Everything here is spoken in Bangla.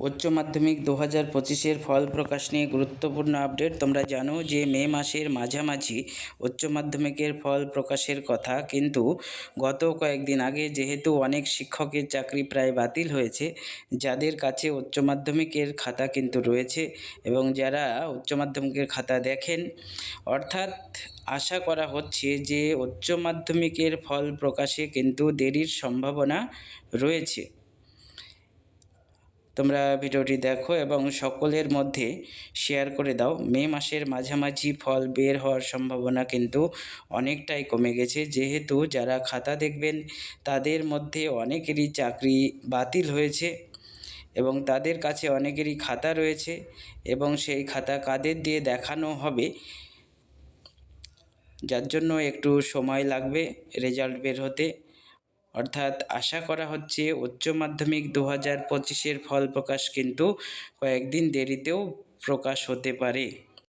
উচ্চ মাধ্যমিক দু হাজার পঁচিশের ফল প্রকাশ নিয়ে গুরুত্বপূর্ণ আপডেট। তোমরা জানো যে মে মাসের মাঝামাঝি উচ্চ মাধ্যমিকের ফল প্রকাশের কথা, কিন্তু গত কয়েকদিন আগে যেহেতু অনেক শিক্ষকের চাকরি প্রায় বাতিল হয়েছে, যাদের কাছে উচ্চ মাধ্যমিকের খাতা কিন্তু রয়েছে এবং যারা উচ্চ মাধ্যমিকের খাতা দেখেন, অর্থাৎ আশা করা হচ্ছে যে উচ্চ মাধ্যমিকের ফল প্রকাশে কিন্তু দেরির সম্ভাবনা রয়েছে। তোমরা ভিডিওটি দেখো এবং সকলের মধ্যে শেয়ার করে দাও। মে মাসের মাঝামাঝি ফল বের হওয়ার সম্ভাবনা কিন্তু অনেকটাই কমে গেছে। যেহেতু যারা খাতা দেখবেন, তাদের মধ্যে অনেকেরই চাকরি বাতিল হয়েছে এবং তাদের কাছে অনেকেরই খাতা রয়েছে এবং সেই খাতা কাদের দিয়ে দেখানো হবে, যার জন্য একটু সময় লাগবে রেজাল্ট বের হতে। অর্থাৎ আশা করা হচ্ছে উচ্চ মাধ্যমিক দু হাজার পঁচিশের ফল প্রকাশ কিন্তু কয়েকদিন দেরিতেও প্রকাশ হতে পারে।